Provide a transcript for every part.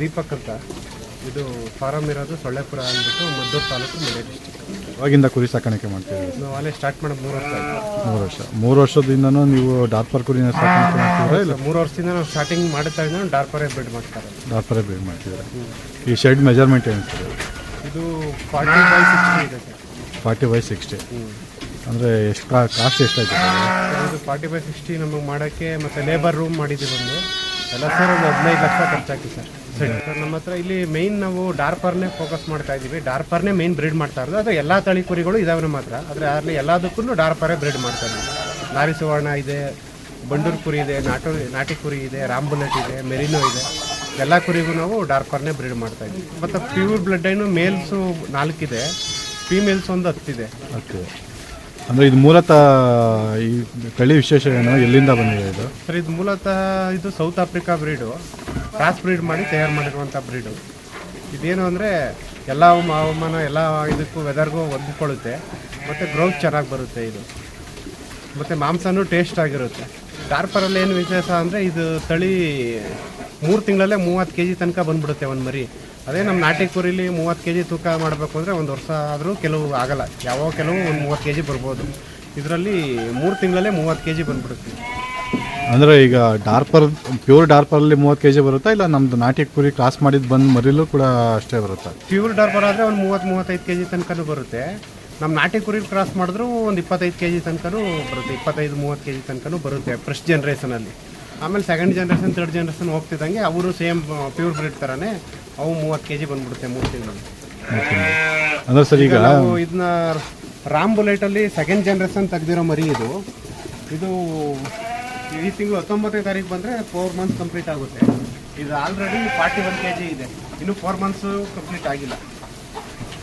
ದೀಪಕ್ ಅಂತ. ಇದು ಫಾರಂ ಇರೋದು ಸೊಳ್ಳೆಪುರ ಅಂದ್ಬಿಟ್ಟು ಮದ್ದೂರು ತಾಲೂಕು ಮಂಡ್ಯ ಡಿಸ್ಟಿಕ್ ಅವಾಗಿಂದ ಕುರಿ ಸಾಕಾಣಿಕೆ ಮಾಡ್ತೀವಿ. ನಾವು ಅಲ್ಲೇ ಸ್ಟಾರ್ಟ್ ಮಾಡೋದು ಮೂರು ವರ್ಷ ಆಯ್ತು. ಮೂರು ವರ್ಷ. ಮೂರು ವರ್ಷದಿಂದನೂ ನೀವು ಡಾರ್ಪರ್ ಕುರಿನ ಸಾಕಾಣಿಕೆ ಇಲ್ಲ? ಮೂರು ವರ್ಷದಿಂದ ನಾವು ಸ್ಟಾರ್ಟಿಂಗ್ ಮಾಡ್ತಾ ಇದ್ದೀವಿ ಡಾರ್ಪರೇ ಬಿಲ್ಡ್ ಮಾಡ್ತಾರೆ. ಡಾರ್ಪರೇ ಬಿಲ್ಡ್ ಮಾಡ್ತಿದ್ದಾರೆ ಈ ಶೆಡ್ ಮೆಜರ್ಮೆಂಟ್ ಏನು ಸರ್? ಇದು ಫಾರ್ಟಿ ಬೈ ಸಿಕ್ಸ್ಟಿ ಇದೆ ಸರ್. ಫಾರ್ಟಿ ಬೈ ಸಿಕ್ಸ್ಟಿ ಅಂದರೆ ಎಷ್ಟು ಕಾಸ್ಟ್ ಎಷ್ಟಾಯ್ತು ಫಾರ್ಟಿ ಬೈ ಸಿಕ್ಸ್ಟಿ ನಮಗೆ ಮಾಡೋಕ್ಕೆ ಮತ್ತು ಲೇಬರ್ ರೂಮ್ ಮಾಡಿದ್ದೀವಿ ಒಂದು. ಎಲ್ಲ ಸರ್ ಒಂದು ಹದಿನೈದು ಲಕ್ಷ ಖರ್ಚಾಕಿ ಸರ್. ಸರ್. ನಮ್ಮ ಹತ್ರ ಇಲ್ಲಿ ಮೇಯ್ನ್ ನಾವು ಡಾರ್ಪರ್ನೇ ಫೋಕಸ್ ಮಾಡ್ತಾ ಇದ್ದೀವಿ. ಡಾರ್ಪರ್ನೇ ಮೇಯ್ನ್ ಬ್ರೀಡ್ ಮಾಡ್ತಾ ಇರೋದು. ಅದು ಎಲ್ಲ ತಳಿ ಕುರಿಗಳು ಇದಾವೆ ನಮ್ಮ ಹತ್ರ. ಆದರೆ ಅಲ್ಲಿ ಎಲ್ಲದಕ್ಕೂ ಡಾರ್ಪರೇ ಬ್ರೀಡ್ ಮಾಡ್ತಾ ಇದ್ದೀವಿ. ನಾರಿ ಸುವರ್ಣ ಇದೆ ಬಂಡೂರು ಕುರಿ ಇದೆ ನಾಟು ನಾಟಿ ಕುರಿ ಇದೆ ರಾಂಬುಲೆಟ್ ಇದೆ ಮೆರಿನೋ ಇದೆ. ಎಲ್ಲ ಕುರಿಗೂ ನಾವು ಡಾರ್ಪರ್ನೇ ಬ್ರೀಡ್ ಮಾಡ್ತಾ ಇದ್ದೀವಿ. ಮತ್ತು ಪ್ಯೂರ್ ಬ್ಲಡ್ ಏನು ಮೇಲ್ಸು ನಾಲ್ಕಿದೆ ಫೀಮೇಲ್ಸ್ ಒಂದು ಹತ್ತಿದೆ ಓಕೆ. ಅಂದರೆ ಇದು ಮೂಲತಃ ಈ ತಳಿ ವಿಶೇಷ ಏನು ಎಲ್ಲಿಂದ ಬಂದಿದೆ ಇದು? ಸರ್ ಇದು ಮೂಲತಃ ಇದು South Africa breed cross breed ಮಾಡಿ ತಯಾರು ಮಾಡಿರುವಂಥ ಬ್ರೀಡು ಇದೇನು ಅಂದರೆ ಎಲ್ಲ ಹವಾಮ- ಹವಾಮಾನ, ಎಲ್ಲ ಇದಕ್ಕೂ ವೆದರ್ಗೂ ಒದ್ದುಕೊಳ್ಳುತ್ತೆ ಮತ್ತು ಗ್ರೋತ್ ಚೆನ್ನಾಗಿ ಬರುತ್ತೆ ಇದು. ಮತ್ತು ಮಾಂಸನೂ ಟೇಸ್ಟ್ ಆಗಿರುತ್ತೆ. ಕಾರ್ಪರಲ್ಲಿ ಏನು ವಿಶೇಷ ಅಂದರೆ ಇದು ತಳಿ ಮೂರು ತಿಂಗಳಲ್ಲೇ ಮೂವತ್ತು ಕೆ ಜಿ ತನಕ ಬಂದ್ಬಿಡುತ್ತೆ ಒಂದು ಮರಿ. ಅದೇ ನಮ್ಮ ನಾಟಿ ಕುರಿಲಿ ಮೂವತ್ತು ಕೆ ಜಿ ತೂಕ ಮಾಡಬೇಕು ಅಂದರೆ ಒಂದು ವರ್ಷ ಆದರೂ ಕೆಲವು ಆಗಲ್ಲ. ಯಾವ ಕೆಲವು ಒಂದು ಮೂವತ್ತು ಕೆ ಜಿ ಬರ್ಬೋದು. ಇದರಲ್ಲಿ ಮೂರು ತಿಂಗಳಲ್ಲೇ ಮೂವತ್ತು ಕೆ ಜಿ ಬಂದ್ಬಿಡುತ್ತೆ. ಅಂದರೆ ಈಗ ಡಾರ್ಪರ್ ಪ್ಯೂರ್ ಡಾರ್ಪರಲ್ಲಿ ಮೂವತ್ತು ಕೆ ಜಿ ಬರುತ್ತಾ ಇಲ್ಲ ನಮ್ಮದು ನಾಟಿ ಕುರಿ ಕ್ರಾಸ್ ಮಾಡಿದ್ದು ಬಂದು ಮರಿಲೂ ಕೂಡ ಅಷ್ಟೇ ಬರುತ್ತೆ? ಪ್ಯೂರ್ ಡಾರ್ಪರ್ ಆದರೆ ಒಂದು ಮೂವತ್ತು ಮೂವತ್ತೈದು ಕೆ ಜಿ ತನಕನೂ ಬರುತ್ತೆ. ನಮ್ಮ ನಾಟಿ ಕುರಿ ಕ್ರಾಸ್ ಮಾಡಿದ್ರು ಒಂದು ಇಪ್ಪತ್ತೈದು ಕೆ ಜಿ ತನಕನೂ ಬರುತ್ತೆ ಇಪ್ಪತ್ತೈದು ಮೂವತ್ತು ಕೆ ಜಿ ತನಕನೂ ಬರುತ್ತೆ ಫಸ್ಟ್ ಜನ್ರೇಷನಲ್ಲಿ ಆಮೇಲೆ ಸೆಕೆಂಡ್ ಜನ್ರೇಷನ್ ತರ್ಡ್ ಜನ್ರೇಷನ್ ಹೋಗ್ತಿದ್ದಂಗೆ ಅವರು ಸೇಮ್ ಪ್ಯೂರ್ ಬ್ರೀಡ್ ಥರನೇ ಅವು ಮೂವತ್ತು ಕೆ ಜಿ ಬಂದ್ಬಿಡುತ್ತೆ ಮೂರು ತಿಂಗಳು ಅಂದರೆ ಸರ್ ಈಗ ನಾವು ಇದನ್ನ ರಾಮ್ ಬುಲೆಟಲ್ಲಿ ಸೆಕೆಂಡ್ ಜನ್ರೇಷನ್ ತೆಗ್ದಿರೋ ಮರಿ ಇದು. ಇದು ಈ ತಿಂಗಳು ಹತ್ತೊಂಬತ್ತನೇ ತಾರೀಕು ಬಂದರೆ ಫೋರ್ ಮಂತ್ಸ್ ಕಂಪ್ಲೀಟ್ ಆಗುತ್ತೆ. ಇದು already forty one K G ಇದೆ. ಇನ್ನು ಫೋರ್ ಮಂತ್ಸು ಕಂಪ್ಲೀಟ್ ಆಗಿಲ್ಲ.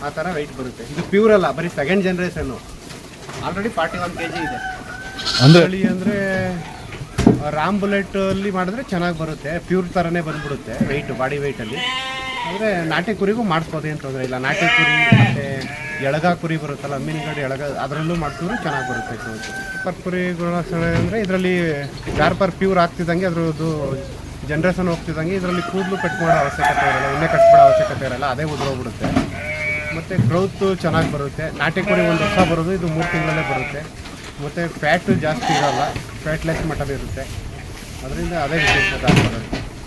ಆ ಥರ ವೆಯ್ಟ್ ಬರುತ್ತೆ. ಇದು ಪ್ಯೂರ್ ಅಲ್ಲ ಬರೀ second generation already forty one K G ಇದೆ. ಅಂದರೆ? ಅಂದರೆ ರಾಮ್ ಬುಲೆಟಲ್ಲಿ ಮಾಡಿದ್ರೆ ಚೆನ್ನಾಗಿ ಬರುತ್ತೆ. ಪ್ಯೂರ್ ಥರನೇ ಬಂದ್ಬಿಡುತ್ತೆ ವೆಯ್ಟ್ ಬಾಡಿ ವೆಯ್ಟಲ್ಲಿ ಆದರೆ ನಾಟಿ ಕುರಿಗೂ ಮಾಡಿಸ್ಬೋದು, ಏನು ತೊಂದರೆ ಇಲ್ಲ. ನಾಟಿ ಕುರಿ ಮತ್ತು ಎಳಗ ಕುರಿ ಬರುತ್ತಲ್ಲ ಮೀನುಗಡೆ ಎಳಗ, ಅದರಲ್ಲೂ ಮಾಡಿಸಿದ್ರು ಚೆನ್ನಾಗಿ ಬರುತ್ತೆ ಸೂಪರ್ ಕುರಿಗಳ ಅಂದರೆ ಇದರಲ್ಲಿ ಪರ್ ಪ್ಯೂರ್ ಆಗ್ತಿದ್ದಂಗೆ ಅದರದ್ದು ಜನ್ರೇಷನ್ ಹೋಗ್ತಿದ್ದಂಗೆ ಇದರಲ್ಲಿ ಕೂದಲು ಕಟ್ ಮಾಡೋ ಅವಶ್ಯಕತೆ ಇರಲ್ಲ, ಉಣ್ಣೆ ಕಟ್ ಮಾಡೋ ಅವಶ್ಯಕತೆ ಇರಲ್ಲ, ಅದೇ ಉದುರೋಗ್ಬಿಡುತ್ತೆ ಮತ್ತು ಗ್ರೌತು ಚೆನ್ನಾಗಿ ಬರುತ್ತೆ. ನಾಟಿ ಕುರಿ ಒಂದು ವರ್ಷ ಬರೋದು, ಇದು ಮೂರು ತಿಂಗಳಲ್ಲೇ ಬರುತ್ತೆ. ಮತ್ತು ಫ್ಯಾಟು ಜಾಸ್ತಿ ಇರೋಲ್ಲ ಫ್ಯಾಟ್ಲೆಸ್ ಮಟನ್ ಇರುತ್ತೆ ಅದರಿಂದ ಅದೇ ವಿಶೇಷತೆ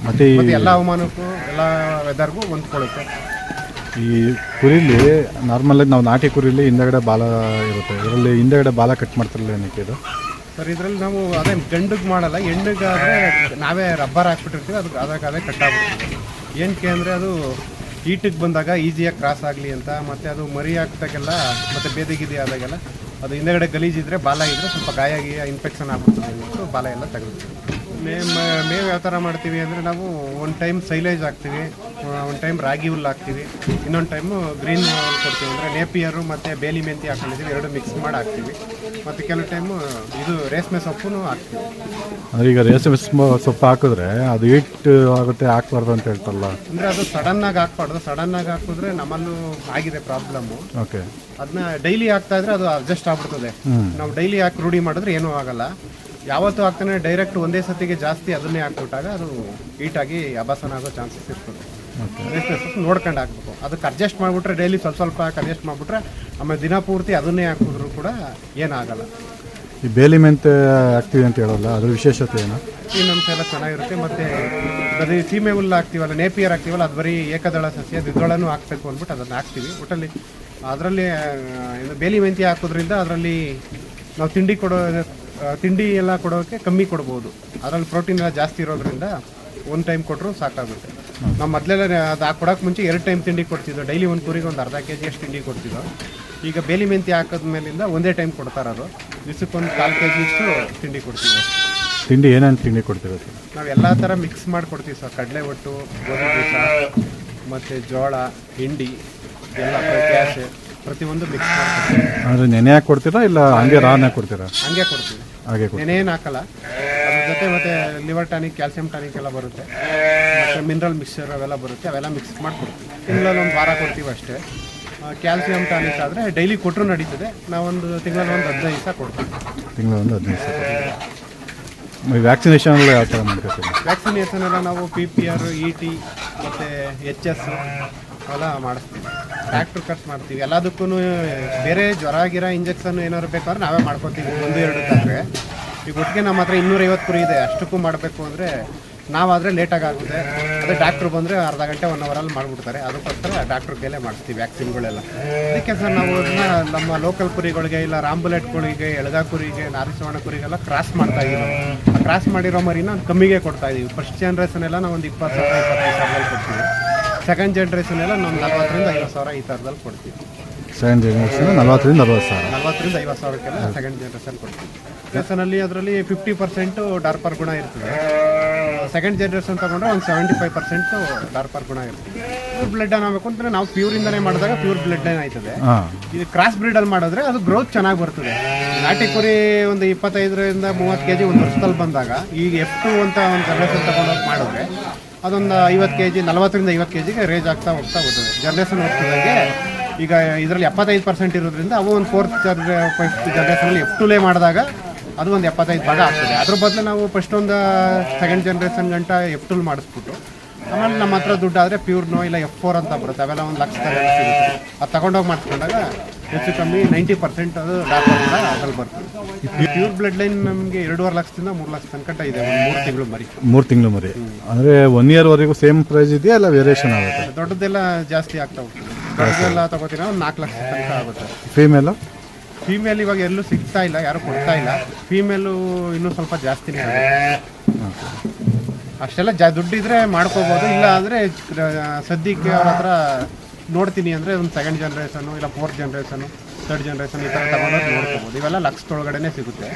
ಮತ್ತು ಎಲ್ಲ ಹವಾಮಾನಕ್ಕೂ ಎಲ್ಲ ವೆದರ್ಗೂ ಹೊಂದ್ಕೊಳ್ಳುತ್ತೆ. ಈ ಕುರಿಲಿ ನಾರ್ಮಲಾಗಿ ನಾವು ನಾಟಿ ಕುರಿಲಿ ಹಿಂದೆಗಡೆ ಬಾಲ ಇರುತ್ತೆ. ಇದರಲ್ಲಿ ಹಿಂದೆಗಡೆ ಬಾಲ ಕಟ್ ಮಾಡ್ತಿರಲಿಲ್ಲ ಏನಕ್ಕೆ ಇದು? ಸರ್ ಇದರಲ್ಲಿ ನಾವು ಅದೇ ಗಂಡಿಗೆ ಮಾಡಲ್ಲ ಹೆಣ್ಣಿಗಾದ್ರೆ ನಾವೇ ರಬ್ಬರ್ ಹಾಕ್ಬಿಟ್ಟಿರ್ತೀವಿ ಅದಕ್ಕೆ ಅದಕ್ಕೆ ಅದೇ ಕಟ್ಟಾಗ್ಬಿಡ್ತೀವಿ ಏನಕ್ಕೆ ಅಂದರೆ ಅದು ಈಟಿಗೆ ಬಂದಾಗ ಈಸಿಯಾಗಿ ಕ್ರಾಸ್ ಆಗಲಿ ಅಂತ ಮತ್ತು ಅದು ಮರಿ ಹಾಕ್ದಾಗೆಲ್ಲ ಮತ್ತು ಬೇದಿ ಗಿದಿ ಆದಾಗೆಲ್ಲ ಅದು ಹಿಂದೆಗಡೆ ಗಲೀಜಿದ್ರೆ ಬಾಲ ಇದ್ದರೆ ಸ್ವಲ್ಪ ಗಾಯ ಗೀಯ ಇನ್ಫೆಕ್ಷನ್ ಆಗ್ಬಿಡ್ತದೆ ಅಂದ್ಬಿಟ್ಟು ಬಾಲ ಎಲ್ಲ ತೆಗೆದು ಮೇವ್ ಮೇವು ಯಾವ ಥರ ಮಾಡ್ತೀವಿ ಅಂದರೆ ನಾವು ಒಂದು ಟೈಮ್ ಸೈಲೇಜ್ ಹಾಕ್ತೀವಿ ಒಂದು ಟೈಮ್ ರಾಗಿ ಹುಲ್ಲು ಹಾಕ್ತೀವಿ ಇನ್ನೊಂದು ಟೈಮು ಗ್ರೀನ್ ಕೊಡ್ತೀವಿ ಅಂದರೆ ನೇಪಿಯರು ಮತ್ತು ಬೇಲಿ ಮೆಂತಿ ಹಾಕೊಂಡಿದ್ದೀವಿ ಎರಡು ಮಿಕ್ಸ್ ಮಾಡಿ ಹಾಕ್ತೀವಿ. ಮತ್ತು ಕೆಲವು ಟೈಮು ಇದು ರೇಷ್ಮೆ ಸೊಪ್ಪು ಹಾಕ್ತೀವಿ. ಅಂದರೆ ಈಗ ರೇಷ್ಮೆ ಸೊಪ್ಪು ಹಾಕಿದ್ರೆ ಅದು ಹಿಟ್ಟು ಆಗುತ್ತೆ ಹಾಕ್ಬಾರ್ದು ಅಂತ ಹೇಳ್ತಲ್ಲ ಅಂದರೆ ಅದು ಸಡನ್ನಾಗಿ ಹಾಕ್ಬಾರ್ದು. ಸಡನ್ನಾಗಿ ಹಾಕಿದ್ರೆ ನಮ್ಮಲ್ಲೂ ಆಗಿದೆ ಪ್ರಾಬ್ಲಮ್ಮು ಓಕೆ ಅದನ್ನ ಡೈಲಿ ಹಾಕ್ತಾ ಇದ್ರೆ ಅದು ಅಡ್ಜಸ್ಟ್ ಆಗ್ಬಿಡ್ತದೆ. ನಾವು ಡೈಲಿ ಹಾಕಿ ರೂಢಿ ಮಾಡಿದ್ರೆ ಏನೂ ಆಗಲ್ಲ. ಯಾವತ್ತೂ ಹಾಕ್ತಾನೆ ಡೈರೆಕ್ಟ್ ಒಂದೇ ಸತಿಗೆ ಜಾಸ್ತಿ ಅದನ್ನೇ ಹಾಕ್ಬಿಟ್ಟಾಗ ಅದು ಹೀಟಾಗಿ ಅಭಾಸನ ಆಗೋ ಚಾನ್ಸಸ್ ಇರ್ತದೆ. ನೋಡ್ಕೊಂಡು ಹಾಕ್ಬೇಕು. ಅದಕ್ಕೆ ಅಡ್ಜಸ್ಟ್ ಮಾಡಿಬಿಟ್ರೆ ಡೈಲಿ ಸ್ವಲ್ಪ ಸ್ವಲ್ಪ ಹಾಕಿ ಅಡ್ಜಸ್ಟ್ ಮಾಡಿಬಿಟ್ರೆ ಆಮೇಲೆ ದಿನ ಪೂರ್ತಿ ಅದನ್ನೇ ಹಾಕಿದ್ರು ಕೂಡ ಏನಾಗಲ್ಲ. ಈ ಬೇಲಿ ಮೆಂತೆ ಹಾಕ್ತೀವಿ ಅಂತ ಹೇಳಲ್ಲ ಅದ್ರ ವಿಶೇಷತೆ ಏನು? ಮೆಂತೆ ಎಲ್ಲ ಚೆನ್ನಾಗಿರುತ್ತೆ ಮತ್ತು ಬರೀ ಸೀಮೆ ಹುಲ್ಲು ಹಾಕ್ತೀವಲ್ಲ ನೇಪಿಯರ್ ಹಾಕ್ತೀವಲ್ಲ ಅದು ಬರೀ ಏಕದಳ ಸಸ್ಯ ದ್ವಿದಳನೂ ಹಾಕ್ಬೇಕು ಅಂದ್ಬಿಟ್ಟು ಅದನ್ನು ಹಾಕ್ತೀವಿ. ಒಟ್ಟಲ್ಲಿ ಅದರಲ್ಲಿ ಇದು ಬೇಲಿ ಮೆಂತಿ ಹಾಕೋದ್ರಿಂದ ಅದರಲ್ಲಿ ನಾವು ತಿಂಡಿ ಕೊಡೋ ತಿಂಡಿ ಎಲ್ಲ ಕೊಡೋಕ್ಕೆ ಕಮ್ಮಿ ಕೊಡ್ಬೋದು. ಅದರಲ್ಲಿ ಪ್ರೋಟೀನ್ ಎಲ್ಲ ಜಾಸ್ತಿ ಇರೋದ್ರಿಂದ ಒಂದು ಟೈಮ್ ಕೊಟ್ಟರು ಸಾಕಾಗುತ್ತೆ. ನಾವು ಮೊದಲೆಲ್ಲ ಅದು ಕೊಡೋಕ್ಕೆ ಕೊಡೋಕೆ ಮುಂಚೆ ಎರಡು ಟೈಮ್ ತಿಂಡಿ ಕೊಡ್ತಿದ್ದೋ ಡೈಲಿ ಒಂದು ಕುರಿಗೆ ಒಂದು ಅರ್ಧ ಕೆ ಜಿ ಅಷ್ಟು ತಿಂಡಿ ಕೊಡ್ತಿದ್ದೋ ಈಗ ಬೇಲಿ ಮೆಂತಿ ಹಾಕೋದ್ಮೇಲಿಂದ ಒಂದೇ ಟೈಮ್ ಕೊಡ್ತಾರೆ ದಿವ್ಸಕ್ಕೊಂದು ದಿವಸಕ್ಕೊಂದು ಕಾಲು ಕೆ ಜಿ ಇಷ್ಟು ತಿಂಡಿ ಕೊಡ್ತೀವಿ. ತಿಂಡಿ ಏನೇನು ತಿಂಡಿ ಕೊಡ್ತೀವಿ ಸರ್ ನಾವು ಎಲ್ಲ ಥರ ಮಿಕ್ಸ್ ಮಾಡಿ ಕೊಡ್ತೀವಿ ಸರ್. ಕಡಲೆ ಒಟ್ಟು ಗೋಧಿ ಬೀಜ ಮತ್ತು ಜೋಳ ಹಿಂಡಿ ಎಲ್ಲ ಕ್ಯಾಶ್ ಪ್ರತಿಯೊಂದು ಮಿಕ್ಸ್ ಮಾಡ್ತೀವಿ ಅಂದರೆ ನೆನೆ ಹಾಕಿ ಕೊಡ್ತೀರಾ ಇಲ್ಲ ಹಂಗೆ ರಾನ ಕೊಡ್ತೀರಾ? ಹಂಗೆ ಕೊಡ್ತೀವಿ. ಹಾಗೆ ಕೊಡ್ತೀರಾ? ನೆನೇನು ಹಾಕಲ್ಲ. ಅದ್ರ ಜೊತೆ ಮತ್ತೆ ಲಿವರ್ ಟಾನಿಕ್ ಕ್ಯಾಲ್ಸಿಯಂ ಟಾನಿಕ್ ಎಲ್ಲ ಬರುತ್ತೆ. ಮತ್ತು ಮಿನರಲ್ ಮಿಕ್ಸ್ಚರ್ ಅವೆಲ್ಲ ಬರುತ್ತೆ. ಅವೆಲ್ಲ ಮಿಕ್ಸ್ ಮಾಡಿ ಕೊಡ್ತೀವಿ ತಿಂಗಳಲ್ಲಿ ಒಂದು ವಾರ ಕೊಡ್ತೀವಿ ಅಷ್ಟೇ. ಕ್ಯಾಲ್ಸಿಯಂ ಟಾನಿಕ್ ಆದರೆ ಡೈಲಿ ಕೊಟ್ಟರು ನಡೀತದೆ. ನಾವೊಂದು ತಿಂಗಳಲ್ಲಿ ಒಂದು ಹದಿನೈದು ದಿವಸ ಕೊಡ್ತೀವಿ. ತಿಂಗಳ ಒಂದು ಹದಿನೈದು ಸಾವಿರ ವ್ಯಾಕ್ಸಿನೇಷನ್ ಯಾವ ಥರ ಮಾಡ್ಕೊತೀರಿ? ವ್ಯಾಕ್ಸಿನೇಷನ್ ಎಲ್ಲ ನಾವು P P R E T ಮತ್ತು ಎಚ್ ಎಸ್ ಎಲ್ಲ ಮಾಡಿಸ್ತೀವಿ. ಟ್ರ್ಯಾಕ್ಟ್ರ್ ಖರ್ಚು ಮಾಡ್ತೀವಿ. ಎಲ್ಲದಕ್ಕೂ ಬೇರೆ ಜ್ವರ, ಗಿರ ಇಂಜೆಕ್ಷನ್ ಏನಾದ್ರು ಬೇಕಾದ್ರೆ ನಾವೇ ಮಾಡ್ಕೊತೀವಿ. ಒಂದು, ಎರಡು ತಂದರೆ. ಈಗ ಒಟ್ಟಿಗೆ ನಮ್ಮ ಹತ್ರ ಇನ್ನೂರೈವತ್ತು ಕುರಿ ಇದೆ. ಅಷ್ಟಕ್ಕೂ ಮಾಡಬೇಕು ಅಂದರೆ ನಾವಾದರೆ ಲೇಟಾಗಿ ಆಗುತ್ತೆ. ಅದೇ ಡಾಕ್ಟ್ರು ಬಂದರೆ ಅರ್ಧ ಗಂಟೆ ಒನ್ ಅವರಲ್ಲಿ ಮಾಡಿಬಿಡ್ತಾರೆ. ಅದಕ್ಕೋಸ್ಕರ ಡಾಕ್ಟ್ರ್ ಕೈಲೇ ಮಾಡಿಸ್ತೀವಿ ವ್ಯಾಕ್ಸಿನ್ಗಳೆಲ್ಲ ಅದಕ್ಕೆ ಸರ್ ನಾವು ಅದನ್ನ ನಮ್ಮ ಲೋಕಲ್ ಕುರಿಗಳಿಗೆ ಇಲ್ಲ ರಾಂಬುಲೆಟ್ಗಳಿಗೆ ಎಳಗಾ ಕುರಿಗೆ, ನಾರಿಸವಣ ಕುರಿಗೆಲ್ಲ ಕ್ರಾಸ್ ಮಾಡ್ತಾ ಇದ್ದೀವಿ ಆ ಕ್ರಾಸ್ ಮಾಡಿರೋ ಮರಿನ ಕಮ್ಮಿಗೆ ಕೊಡ್ತಾ ಇದ್ದೀವಿ ಫಸ್ಟ್ ಜನ್ರೇಷನ್ ಎಲ್ಲ ನಾವು ಒಂದು ಇಪ್ಪತ್ತು ಸಾವಿರ, ಇಪ್ಪತ್ತೈದು ಸಾವಿರದಲ್ಲಿ ಕೊಡ್ತೀವಿ. ಸೆಕೆಂಡ್ ಜನ್ರೇಷನ್ ಎಲ್ಲ ನಾವು ನಲ್ವತ್ತರಿಂದ ಐವತ್ತು ಸಾವಿರ ಈ ಥರದಲ್ಲಿ ಕೊಡ್ತೀವಿ. ಸೆಕೆಂಡ್ ಜನರೇಷನ್ ನಲ್ವತ್ತರಿಂದ ಅರವತ್ತು ಸಾವಿರ. ನಲ್ವತ್ತರಿಂದ ಐವತ್ತು ಸಾವಿರಕ್ಕೆಲ್ಲ ಸೆಕೆಂಡ್ ಜನ್ರೇಷನ್ ಕೊಡ್ತೀವಿ. ಜನ್ರೇಷನಲ್ಲಿ ಅದರಲ್ಲಿ ಫಿಫ್ಟಿ ಪರ್ಸೆಂಟು ಡಾರ್ಪರ್ ಗುಣ ಇರ್ತದೆ. ಸೆಕೆಂಡ್ ಜನ್ರೇಷನ್ ತೊಗೊಂಡ್ರೆ ಒಂದು ಸೆವೆಂಟಿ ಫೈವ್ ಪರ್ಸೆಂಟು ಡಾರ್ಪರ್ ಗುಣ ಇರ್ತದೆ. ಪ್ಯೂರ್ ಬ್ಲಡ್ ಆಗಬೇಕು ಅಂದರೆ ನಾವು ಪ್ಯೂರಿಂದನೇ ಮಾಡಿದಾಗ ಪ್ಯೂರ್ ಬ್ಲಡ್ ಆಯ್ತದೆ. ಇದು ಕ್ರಾಸ್ ಬ್ರೀಡಲ್ಲಿ ಮಾಡಿದ್ರೆ ಅದು ಗ್ರೋತ್ ಚೆನ್ನಾಗಿ ಬರ್ತದೆ. ನಾಟಿ ಕುರಿ ಒಂದು ಇಪ್ಪತ್ತೈದರಿಂದ ಮೂವತ್ತು ಕೆ ಜಿ ಒಂದು ವರ್ಷದಲ್ಲಿ ಬಂದಾಗ ಈಗ ಎಫ್ ಟು ಅಂತ ಒಂದು ಜನ್ರೇಷನ್ ತಗೊಂಡೋಗಿ ಮಾಡಿದ್ರೆ ಅದೊಂದು ಐವತ್ತು ಕೆ ಜಿ ನಲವತ್ತರಿಂದ ಐವತ್ತು ಕೆ ಜಿಗೆ ರೇಜ್ ಆಗ್ತಾ ಹೋಗ್ತಾ ಹೋಗ್ತದೆ. ಜನ್ರೇಷನ್ ಹೋಗ್ತಿದ್ದಾಗೆ ಈಗ ಇದರಲ್ಲಿ ಎಪ್ಪತ್ತೈದು ಪರ್ಸೆಂಟ್ ಇರೋದ್ರಿಂದ ಅವು ಒಂದು ಫೋರ್ತ್ ಫಸ್ಟ್ ಜನ್ರೇಷನಲ್ಲಿ ಎಫ್ ಟುಲೇ ಮಾಡಿದಾಗ ಅದು ಒಂದು ಎಪ್ಪತ್ತೈದು ಭಾಗ ಆಗ್ತದೆ. ಅದ್ರ ಬದಲು ನಾವು ಫಸ್ಟ್ ಒಂದು ಸೆಕೆಂಡ್ ಜನ್ರೇಷನ್ ಗಂಟ ಎಫ್ ಟುಲ್ ಮಾಡಿಸ್ಬಿಟ್ಟು ಆಮೇಲೆ ನಮ್ಮ ಹತ್ರ ದುಡ್ಡು ಆದರೆ ಪ್ಯೂರ್ನೋ ಇಲ್ಲ ಎಫ್ ಫೋರ್ ಅಂತ ಬರುತ್ತೆ. ಅವೆಲ್ಲ ಒಂದು ಲಕ್ಷ ಸಿಗುತ್ತೆ. ಅದು ತಗೊಂಡೋಗಿ ಮಾಡಿಸ್ಕೊಂಡಾಗ ಹೆಚ್ಚು ಕಮ್ಮಿ ನೈಂಟಿ ಪರ್ಸೆಂಟ್ ಅದು ಡಾಕ್ಟರ್ ಕೂಡ ಅದ್ರಲ್ಲಿ ಬರ್ತದೆ ಪ್ಯೂರ್ ಬ್ಲಡ್ ಲೈನ್ ನಮಗೆ ಎರಡೂವರೆ ಲಕ್ಷದಿಂದ ಮೂರು ಲಕ್ಷ ತನಕ ಇದೆ ಒಂದು ಮೂರು ತಿಂಗಳು ಮರಿ. ಮೂರು ತಿಂಗಳು ಮರಿ. ಅಂದರೆ ಒನ್ ಇಯರ್ವರೆಗೂ ಸೇಮ್ ಪ್ರೈಸ್ ಇದೆಯಾ ಇಲ್ಲ ವೇರಿಯೇಷನ್ ಆಗುತ್ತೆ? ದೊಡ್ಡದೆಲ್ಲ ಜಾಸ್ತಿ ಆಗ್ತಾ ಹೋಗ್ತದೆ ದೊಡ್ಡದೆಲ್ಲ ತಗೋತೀನ ಒಂದು ನಾಲ್ಕು ಲಕ್ಷ ತನಕ ಆಗುತ್ತೆ. ಫೀಮೇಲು ಫೀಮೇಲ್ ಇವಾಗ ಎಲ್ಲೂ ಸಿಗ್ತಾ ಇಲ್ಲ ಯಾರು ಕೊಡ್ತಾ ಇಲ್ಲ. ಫೀಮೇಲು ಇನ್ನೂ ಸ್ವಲ್ಪ ಜಾಸ್ತಿನೇ ಆಗುತ್ತೆ. ಅಷ್ಟೆಲ್ಲ ಜಾ ದುಡ್ಡಿದ್ರೆ ಮಾಡ್ಕೋಬೋದು. ಇಲ್ಲ ಅಂದರೆ ಸದ್ಯಕ್ಕೆ ಅವ್ರ ಹತ್ರ ನೋಡ್ತೀನಿ ಅಂದರೆ ಒಂದು ಸೆಕೆಂಡ್ ಜನ್ರೇಷನು ಇಲ್ಲ ಫೋರ್ತ್ ಜನ್ರೇಷನು ಥರ್ಡ್ ಜನ್ರೇಷನ್ ಈ ಥರ ತಗೊಂಡೋಗಿ ನೋಡ್ಕೋಬೋದು. ಇವೆಲ್ಲ ಲಕ್ಷದೊಳಗಡೆನೆ ಸಿಗುತ್ತೆ.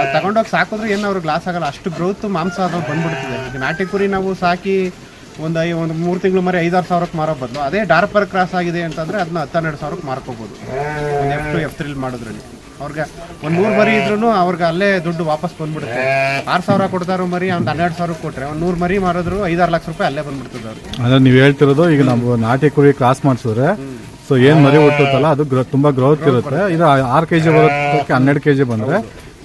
ಅದು ತಗೊಂಡೋಗಿ ಸಾಕಿದ್ರೆ ಏನು ಅವ್ರಿಗೆ ಲಾಸ್ ಆಗಲ್ಲ. ಅಷ್ಟು ಗ್ರೋತ್ ಮಾಂಸ ಅದು ಬಂದ್ಬಿಡ್ತಿದೆ. ಈಗ ನಾಟಿ ಕುರಿ ನಾವು ಸಾಕಿ ಒಂದು ಐ, ಒಂದು ಮೂರು ತಿಂಗಳು ಮರಿ ಐದಾರು ಸಾವಿರಕ್ಕೆ ಮಾರೋ ಬದಲು. ಅದೇ ಡಾರ್ಪರ್ ಕ್ರಾಸ್ ಆಗಿದೆ ಅಂತಂದರೆ ಅದನ್ನ ಹತ್ತೆರಡು ಸಾವಿರಕ್ಕೆ ಮಾರ್ಕೋಬೋದು. ಒಂದು ಎಫ್ ಟು ಎಫ್ ತ್ರೀಲ್ ಮಾಡೋದ್ರಲ್ಲಿ. ಅವ್ರಿಗೆ ಒಂದು ನೂರು ಮರಿ ಇದ್ರೂ ಅವ್ರಿಗೆ ಅಲ್ಲೇ ದುಡ್ಡು ವಾಪಸ್ ಬಂದ್ಬಿಡುತ್ತೆ. ಆರ್ ಸಾವಿರ ಕೊಡ್ತಾರೋ ಮರಿ ಒಂದ್ ಹನ್ನೆರಡು ಸಾವಿರ ಕೊಟ್ರೆ ಒಂದ್ ನೂರು ಮರಿ ಮಾರಿದ್ರು ಐದಾರು ಲಕ್ಷ ರೂಪಾಯಿ ಅಲ್ಲೇ ಬಂದ್ಬಿಡ್ತದೆ ಅವ್ರಿಗೆ. ನೀವ್ ನೀವು ಹೇಳ್ತಿರೋದು ಈಗ ನಾವು ನಾಟಿ ಕುರಿ ಕ್ರಾಸ್ ಮಾಡಿಸಿದ್ರೆ ಸೊ ಏನು ಮರಿ ಹುಟ್ಟುತ್ತಲ್ಲ ಅದು ತುಂಬಾ ತುಂಬ ಗ್ರೋತ್ ಇರುತ್ತೆ. ಇದು ಆರ್ ಕೆ ಜಿ ಬರೋದಕ್ಕೆ ಹನ್ನೆರಡು ಕೆ ಜಿ ಬಂದ್ರೆ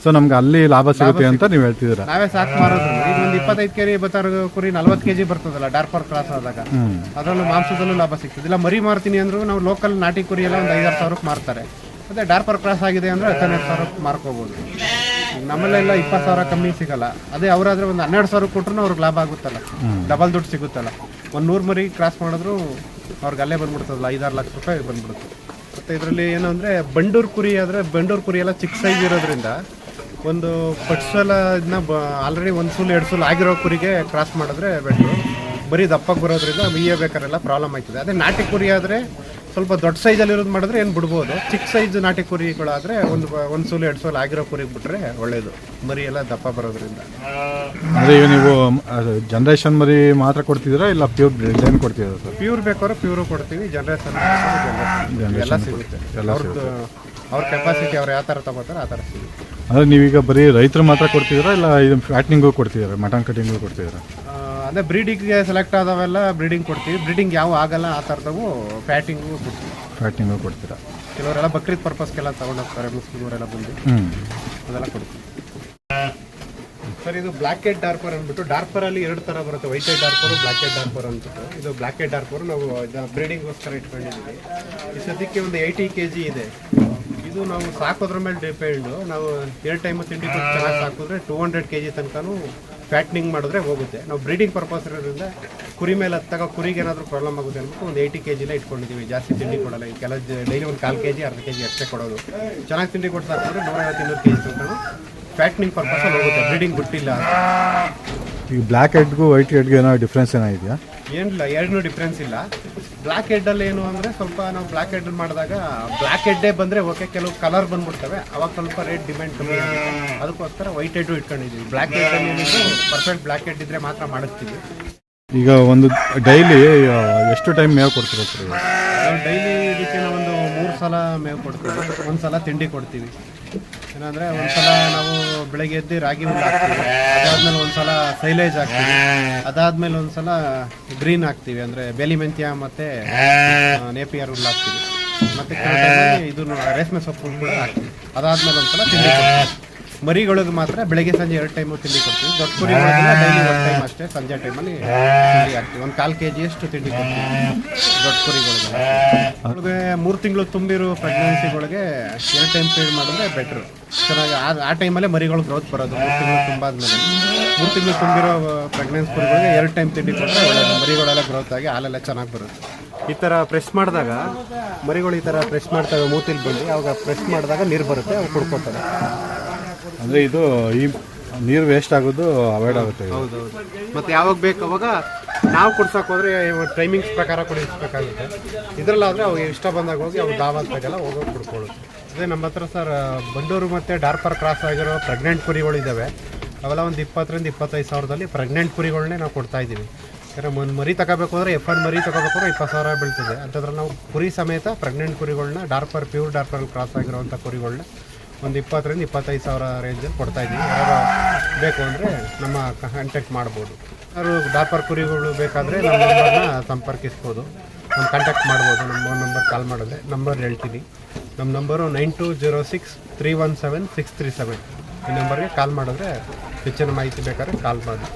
ಸೊ ನಮ್ಗೆ ಅಲ್ಲಿ ಲಾಭ ಸಿಗುತ್ತೆ ಅಂತ ನೀವು ಹೇಳ್ತಿದ್ದೀರಾ? ನಾವೇ ಸಾಕು ಮಾರೋದು ಈಗ ಒಂದು ಇಪ್ಪತ್ತೈದು ಕೆಜಿ ಬತ್ತಾರ ಕುರಿ ನಲ್ವತ್ತು ಕೆಜಿ ಬರ್ತದಲ್ಲ ಡಾರ್ಪರ್ ಕ್ರಾಸ್ ಆದಾಗ. ಅದ್ರಲ್ಲೂ ಅದರಲ್ಲೂ ಮಾಂಸದಲ್ಲೂ ಲಾಭ ಸಿಗ್ತದೆ. ಇಲ್ಲ ಮರಿ ಮಾರ್ತೀನಿ ಅಂದ್ರು ನಾವು ಲೋಕಲ್ ನಾಟಿ ಕುರಿ ಎಲ್ಲ ಒಂದು ಐದಾರು ಸಾವಿರಕ್ಕೆ ಮಾರ್ತಾರೆ. ಅದೇ ಡಾರ್ಪರ್ ಕ್ರಾಸ್ ಆಗಿದೆ ಅಂದ್ರೆ ಹತ್ತನೇ ಸಾವಿರ ಮಾರ್ಕೋಬೋದು. ನಮ್ಮಲ್ಲೆಲ್ಲ ಇಪ್ಪತ್ತು ಸಾವಿರ ಕಮ್ಮಿ ಸಿಗಲ್ಲ. ಅದೇ ಅವರಾದ್ರೆ ಒಂದು ಹನ್ನೆರಡು ಸಾವಿರ ಕೊಟ್ಟರು ಅವ್ರಿಗೆ ಲಾಭ ಆಗುತ್ತಲ್ಲ. ಡಬಲ್ ದುಡ್ಡು ಸಿಗುತ್ತಲ್ಲ. ಒಂದು ನೂರು ಮರಿ ಕ್ರಾಸ್ ಮಾಡಿದ್ರು ಅವ್ರಿಗೆ ಅಲ್ಲೇ ಬಂದ್ಬಿಡ್ತದಲ್ಲ ಐದಾರು ಲಕ್ಷ ರೂಪಾಯಿ ಬಂದ್ಬಿಡುತ್ತೆ. ಮತ್ತು ಇದರಲ್ಲಿ ಏನು ಅಂದರೆ ಬಂಡೂರು ಕುರಿ ಆದರೆ ಬಂಡೂರು ಕುರಿ ಎಲ್ಲ ಚಿಕ್ಕ ಸೈಜ್ ಇರೋದ್ರಿಂದ ಒಂದು ಪಟ್ಸಲ ಇದನ್ನ ಆಲ್ರೆಡಿ ಒಂದು ಸೂಲು ಎರಡು ಸೂಲು ಆಗಿರೋ ಕುರಿಗೆ ಕ್ರಾಸ್ ಮಾಡಿದ್ರೆ ಬೆಟ್ರು ಬರೀ ದಪ್ಪಕ್ಕೆ ಬರೋದ್ರಿಂದ ಮೀಯ ಬೇಕಾರೆಲ್ಲ ಪ್ರಾಬ್ಲಮ್ ಆಯ್ತದೆ. ಅದೇ ನಾಟಿ ಕುರಿ ಆದರೆ ಸ್ವಲ್ಪ ದೊಡ್ಡ ಸೈಜಲ್ಲಿ ಇರೋದು ಮಾಡಿದ್ರೆ ಏನು ಬಿಡ್ಬೋದು. ಚಿಕ್ಕ ಸೈಜ್ ನಾಟಿ ಕುರಿಗಳಾದರೆ ಒಂದು ಒಂದು ಸೂಲು ಎರಡು ಸೋಲು ಆಗಿರೋ ಕುರಿಗೆ ಬಿಟ್ಟರೆ ಒಳ್ಳೆಯದು ಮರಿ ಎಲ್ಲ ದಪ್ಪ ಬರೋದ್ರಿಂದ. ಅಂದರೆ ಈಗ ನೀವು ಜನ್ರೇಷನ್ ಮರಿ ಮಾತ್ರ ಕೊಡ್ತಿದ್ದೀರಾ ಇಲ್ಲ ಪ್ಯೂರ್ ಡಿಸೈನ್ ಕೊಡ್ತಿದ್ದೀರಾ ಸರ್? ಪ್ಯೂರ್ ಬೇಕಾದ್ರೆ ಪ್ಯೂರು ಕೊಡ್ತೀವಿ ಜನ್ರೇಷನ್ ಎಲ್ಲ ಸಿಗುತ್ತೆ. ಅವ್ರದ್ದು ಅವ್ರ ಕೆಪಾಸಿಟಿ ಅವ್ರು ಯಾವ ಥರ ತಗೋತಾರೆ ಆ ಥರ ಸಿಗುತ್ತೆ. ಅಂದರೆ ನೀವೀಗ ಬರೀ ರೈತರು ಮಾತ್ರ ಕೊಡ್ತಿದ್ದೀರಾ ಇಲ್ಲ ಇದು ಫ್ಯಾಟ್ನಿಂಗು ಕೊಡ್ತಿದ್ದೀರಾ ಮಟನ್ ಕಟಿಂಗು ಕೊಡ್ತಿದ್ದೀರಾ? ಅದೇ ಬ್ರೀಡಿಂಗ್ಗೆ ಸೆಲೆಕ್ಟ್ ಆದವೆಲ್ಲ ಬ್ರೀಡಿಂಗ್ ಕೊಡ್ತೀವಿ. ಬ್ರೀಡಿಂಗ್ ಯಾವ ಆಗಲ್ಲ ಆ ಥರದವು ಫ್ಯಾಟಿಂಗು ಕೊಡ್ತೀವಿ. ಫ್ಯಾಟಿಂಗು ಕೊಡ್ತೀರಾ? ಕೆಲವರೆಲ್ಲ ಬಕ್ರೀದ್ ಪರ್ಪಸ್ಗೆಲ್ಲ ತಗೊಂಡೋಗ್ತಾರೆ ಮುಸ್ಲಿಮರೆಲ್ಲ ಬಂದು. ಹ್ಞೂ ಅದೆಲ್ಲ ಕೊಡ್ತೀವಿ. ಸರ್ ಇದು ಬ್ಲ್ಯಾಕ್ ಹೆಡ್ ಡಾರ್ಪರ್ ಅಂದ್ಬಿಟ್ಟು ಡಾರ್ಪರ್ ಅಲ್ಲಿ ಎರಡು ತರ ಬರುತ್ತೆ. White head Dorper black head Dorper ಅಂದ್ಬಿಟ್ಟು. ಇದು ಬ್ಲ್ಯಾಕ್ ಹೆಡ್ ಡಾರ್ಪರ್ ನಾವು ಬ್ರೀಡಿಂಗ್ಗೋಸ್ಕರ ಇಟ್ಕೊಂಡಿದ್ದೀವಿ. ಈ ಸದ್ಯಕ್ಕೆ ಒಂದು ಏಯ್ಟಿ ಕೆ ಜಿ ಇದೆ. ಇದು ನಾವು ಸಾಕೋದ್ರ ಮೇಲೆ ಡಿಪೆಂಡು ನಾವು ಎರಡು ಟೈಮ್ ತಿಂಡಿ ಚೆನ್ನಾಗಿ ಸಾಕಿದ್ರೆ ಟೂ ಹಂಡ್ರೆಡ್ ಕೆ ಜಿ ತನಕನೂ ಫ್ಯಾಟ್ನಿಂಗ್ ಮಾಡಿದ್ರೆ ಹೋಗುತ್ತೆ. ನಾವು ಬ್ರೀಡಿಂಗ್ ಪರ್ಪಸ್ ಇರೋದ್ರಿಂದ ಕುರಿ ಮೇಲೆ ಹತ್ತಾಗ ಕುರಿಗೆ ಏನಾದರೂ ಪ್ರಾಬ್ಲಮ್ ಆಗುತ್ತೆ ಅಂದ್ಬಿಟ್ಟು ಒಂದು ಏಯ್ಟಿ ಕೆ ಜಿಲೇ ಇಟ್ಕೊಂಡಿದ್ದೀವಿ. ಜಾಸ್ತಿ ತಿಂಡಿ ಕೊಡಲ್ಲ. ಈ ಕೆಲ ಡೈಲಿ ಒಂದು ಕಾಲು ಕೆ ಜಿ ಅರ್ಧ ಕೆ ಜಿ ಅಷ್ಟೇ ಕೊಡೋದು. ಚೆನ್ನಾಗಿ ತಿಂಡಿ ಕೊಡ್ತಾ ನೂರೈವತ್ತು ಇನ್ನೂರು ಕೆ ಜಿ ತನಕ ಫ್ಯಾಟ್ನಿಂಗ್ ಪರ್ಪಸಲ್ಲಿ ಹೋಗುತ್ತೆ. ಬ್ರೀಡಿಂಗ್ ಬಿಟ್ಟಿಲ್ಲ ಈಗ ಬ್ಲ್ಯಾಕ್ ಹೆಡ್ಗೂ ವೈಟ್ ಹೆಡ್ಗೂ ಏನೋ ಡಿಫ್ರೆನ್ಸ್ ಏನೋ ಇದೆಯಾ? ಏನಿಲ್ಲ ಎರಡೂ ಡಿಫ್ರೆನ್ಸ್ ಇಲ್ಲ. ಬ್ಲ್ಯಾಕ್ ಹೆಡ್ಡಲ್ಲಿ ಏನು ಅಂದರೆ ಸ್ವಲ್ಪ ನಾವು ಬ್ಲ್ಯಾಕ್ ಹೆಡ್ ಮಾಡಿದಾಗ ಬ್ಲ್ಯಾಕ್ ಹೆಡ್ಡೇ ಬಂದರೆ ಓಕೆ ಕೆಲವು ಕಲರ್ ಬಂದ್ಬಿಡ್ತವೆ. ಅವಾಗ ಸ್ವಲ್ಪ ರೇಟ್ ಡಿಮ್ಯಾಂಡ್ ಕಮ್ಮಿ ಆಗುತ್ತೆ. ಅದಕ್ಕೋಸ್ಕರ ವೈಟ್ ಹೆಡ್ಡು ಇಟ್ಕೊಂಡಿದ್ದೀವಿ ಬ್ಲ್ಯಾಕ್ ಹೆಡ್ಡಲ್ಲಿ ಏನಿದ್ರು ಪರ್ಫೆಕ್ಟ್ ಬ್ಲ್ಯಾಕ್ ಹೆಡ್ ಇದ್ದರೆ ಮಾತ್ರ ಮಾಡಿಸ್ತೀವಿ. ಈಗ ಒಂದು ಡೈಲಿ ಎಷ್ಟು ಟೈಮ್ ಮೇವು ಕೊಡ್ತೀರಾ ನಾವು ಡೈಲಿ ಇದಕ್ಕೆ ಒಂದು ಮೂರು ಸಲ ಮೇವು ಕೊಡ್ತೀವಿ. ಒಂದು ಸಲ ತಿಂಡಿ ಕೊಡ್ತೀವಿ. ಏನಂದರೆ ಒಂದ್ಸಲ ನಾವು ಬೆಳಗ್ಗೆ ಎದ್ದು ರಾಗಿ ಹುಲ್ಲು ಹಾಕ್ತೀವಿ. ಅದಾದ್ಮೇಲೆ ಒಂದ್ಸಲ ಸೈಲೇಜ್ ಹಾಕ್ತೀವಿ. ಅದಾದ್ಮೇಲೆ ಒಂದ್ಸಲ ಗ್ರೀನ್ ಹಾಕ್ತೀವಿ. ಅಂದ್ರೆ ಬೇಲಿ ಮೆಂತ್ಯ ಮತ್ತೆ ನೇಪಿಯರ್ ಹುಲ್ಲು ಹಾಕ್ತೀವಿ. ಮತ್ತೆ ಇದು ರೇಷ್ಮೆ ಸೊಪ್ಪು ಹಾಕ್ತೀವಿ. ಅದಾದ್ಮೇಲೆ ಒಂದ್ಸಲ ತಿಂಡಿ ಮರಿಗಳಿಗೆ ಮಾತ್ರ ಬೆಳಗ್ಗೆ ಸಂಜೆ ಎರಡು ಟೈಮು ತಿಂಡಿ ಕೊಡ್ತೀವಿ. ದೊಡ್ಡ ಕುರಿ ಡೈಲಿ ಟೈಮ್ ಅಷ್ಟೇ ಸಂಜೆ ಟೈಮಲ್ಲಿ ಹಾಕ್ತೀವಿ. ಒಂದು ಕಾಲು ಕೆ ಜಿಯಷ್ಟು ತಿಂಡಿ ಕೊಡ್ತೀವಿ. ದೊಡ್ಡ ಕುರಿಗಳಿಗೆ ಅವ್ರಿಗೆ ಮೂರು ತಿಂಗಳು ತುಂಬಿರೋ ಪ್ರೆಗ್ನೆನ್ಸಿಗಳಿಗೆ ಎರಡು ಟೈಮ್ ಫೀಡ್ ಮಾಡಿದ್ರೆ ಬೆಟ್ರು ಚೆನ್ನಾಗಿ ಆ ಆ ಟೈಮಲ್ಲೇ ಮರಿಗಳು ಗ್ರೋತ್ ಬರೋದು. ಮೂರು ತಿಂಗಳು ತುಂಬಾದ್ಮೇಲೆ. ಮೂರು ತಿಂಗಳು ತುಂಬಿರೋ ಪ್ರೆಗ್ನೆನ್ಸ್ ಕುರಿಗಳಿಗೆ ಎರಡು ಟೈಮ್ ತಿಂಡಿ ಕೊಟ್ಟರೆ ಒಳ್ಳೆಯದು ಮರಿಗಳೆಲ್ಲ ಗ್ರೋತ್ ಆಗಿ ಹಾಲೆಲ್ಲ ಚೆನ್ನಾಗಿ ಬರುತ್ತೆ. ಈ ಥರ ಪ್ರೆಸ್ ಮಾಡಿದಾಗ, ಮರಿಗಳು ಈ ಥರ ಪ್ರೆಸ್ ಮಾಡ್ತವೆ, ಮೂತಿಲಿ ಬಂದು ಅವಾಗ ಪ್ರೆಸ್ ಮಾಡಿದಾಗ ನೀರು ಬರುತ್ತೆ, ಅವು ಕುಡ್ಕೊತವೆ ಅಂದ್ರೆ ಇದು ಈ ನೀರು ವೇಸ್ಟ್ ಆಗೋದು ಅವಾಯ್ಡ್ ಆಗುತ್ತೆ ಇದು. ಹೌದು ಮತ್ತು ಯಾವಾಗ ಬೇಕು ಅವಾಗ ನಾವು ಕುಡ್ಸಕ್ಕೆ ಹೋದ್ರೆ ಟೈಮಿಂಗ್ಸ್ ಪ್ರಕಾರ ಕುಡಿಸ್ಬೇಕಾಗುತ್ತೆ. ಇದರಲ್ಲಾದರೆ ಅವು ಇಷ್ಟ ಬಂದಾಗ ಹೋಗಿ ಅವು ದಾವಂತಾಗೆಲ್ಲ ಹೋಗೋಗಿ ಕುಡ್ಕೊಳ್ಳುತ್ತೆ. ಅದೇ ನಮ್ಮ ಹತ್ರ ಸರ್ ಬಂಡೂರು ಮತ್ತು ಡಾರ್ಪರ್ ಕ್ರಾಸ್ ಆಗಿರೋ ಪ್ರೆಗ್ನೆಂಟ್ ಕುರಿಗಳು ಇದ್ದಾವೆ ಅವೆಲ್ಲ ಒಂದು ಇಪ್ಪತ್ತರಿಂದ ಇಪ್ಪತ್ತೈದು ಸಾವಿರದಲ್ಲಿ ಪ್ರೆಗ್ನೆಂಟ್ ಕುರಿಗಳನ್ನೇ ನಾವು ಕೊಡ್ತಾ ಇದ್ದೀವಿ. ಯಾಕಂದರೆ ಒಂದು ಮರಿ ತಗೋಬೇಕು ಅಂದರೆ ಎಫ್ ಒನ್ ಮರಿ ತಗೋಬೇಕು ಅಂದ್ರೆ ಇಪ್ಪತ್ತು ಸಾವಿರ ಬೀಳ್ತದೆ. ಅಂತಂದ್ರೆ ನಾವು ಕುರಿ ಸಮೇತ ಪ್ರೆಗ್ನೆಂಟ್ ಕುರಿಗಳನ್ನ ಡಾರ್ಪರ್ ಪ್ಯೂರ್ ಡಾರ್ಪರ್ ಕ್ರಾಸ್ ಆಗಿರೋವಂಥ ಕುರಿಗಳನ್ನ ಒಂದು ಇಪ್ಪತ್ತರಿಂದ ಇಪ್ಪತ್ತೈದು ಸಾವಿರ ರೇಂಜಲ್ಲಿ ಕೊಡ್ತಾ ಇದ್ದೀನಿ. ಯಾರು ಬೇಕು ಅಂದರೆ ನಮ್ಮ ಕಾಂಟ್ಯಾಕ್ಟ್ ಮಾಡ್ಬೋದು. ಯಾರು ಡಾಪರ್ ಕುರಿಗಳು ಬೇಕಾದರೆ ನಮ್ಮ ನಂಬರ್ನ ಸಂಪರ್ಕಿಸ್ಬೋದು. ನಮ್ಮ ಕಾಂಟ್ಯಾಕ್ಟ್ ಮಾಡ್ಬೋದು. ನಮ್ಮ ನಂಬರ್ ಕಾಲ್ ಮಾಡಿದ್ರೆ ನಂಬರ್ ಹೇಳ್ತೀನಿ. ನಮ್ಮ number nine two zero six three one seven six three seven ಈ ನಂಬರ್ಗೆ ಕಾಲ್ ಮಾಡಿದ್ರೆ ಹೆಚ್ಚಿನ ಮಾಹಿತಿ ಬೇಕಾದ್ರೆ ಕಾಲ್ ಮಾಡಿ.